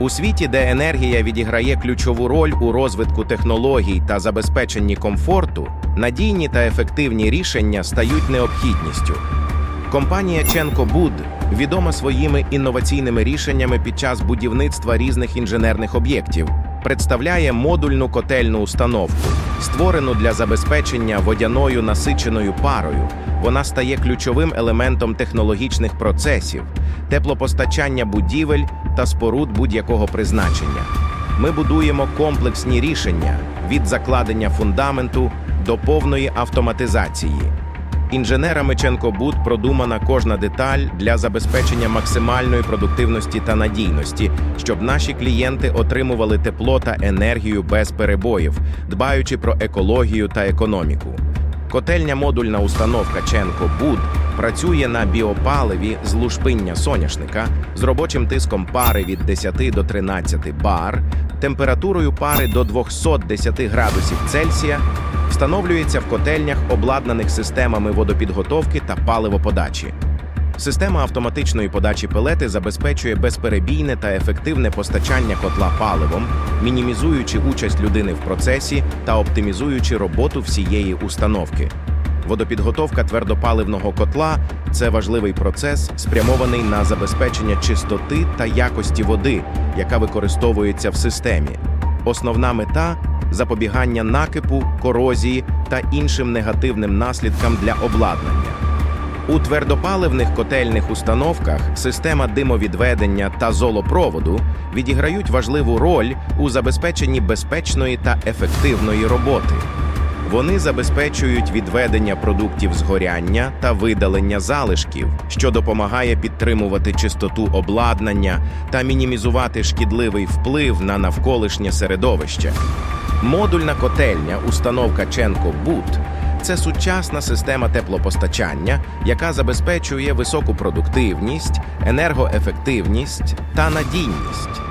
У світі, де енергія відіграє ключову роль у розвитку технологій та забезпеченні комфорту, надійні та ефективні рішення стають необхідністю. Компанія Ченко Буд відома своїми інноваційними рішеннями під час будівництва різних інженерних об'єктів, представляє модульну котельну установку, створену для забезпечення водяною насиченою парою. Вона стає ключовим елементом технологічних процесів, теплопостачання будівель та споруд будь-якого призначення. Ми будуємо комплексні рішення від закладення фундаменту до повної автоматизації. Інженерами Ченкобуд продумана кожна деталь для забезпечення максимальної продуктивності та надійності, щоб наші клієнти отримували тепло та енергію без перебоїв, дбаючи про екологію та економіку. Котельня модульна установка Ченко Буд працює на біопаливі з лушпиння соняшника з робочим тиском пари від 10 до 13 бар, температурою пари до 210 градусів Цельсія, встановлюється в котельнях, обладнаних системами водопідготовки та паливоподачі. Система автоматичної подачі пелети забезпечує безперебійне та ефективне постачання котла паливом, мінімізуючи участь людини в процесі та оптимізуючи роботу всієї установки. Водопідготовка твердопаливного котла це важливий процес, спрямований на забезпечення чистоти та якості води, яка використовується в системі. Основна мета запобігання накипу, корозії та іншим негативним наслідкам для обладнання. У твердопаливних котельних установках система димовідведення та золопроводу відіграють важливу роль у забезпеченні безпечної та ефективної роботи. Вони забезпечують відведення продуктів згоряння та видалення залишків, що допомагає підтримувати чистоту обладнання та мінімізувати шкідливий вплив на навколишнє середовище. Модульна котельня установка Ченко Бут це сучасна система теплопостачання, яка забезпечує високу продуктивність, енергоефективність та надійність.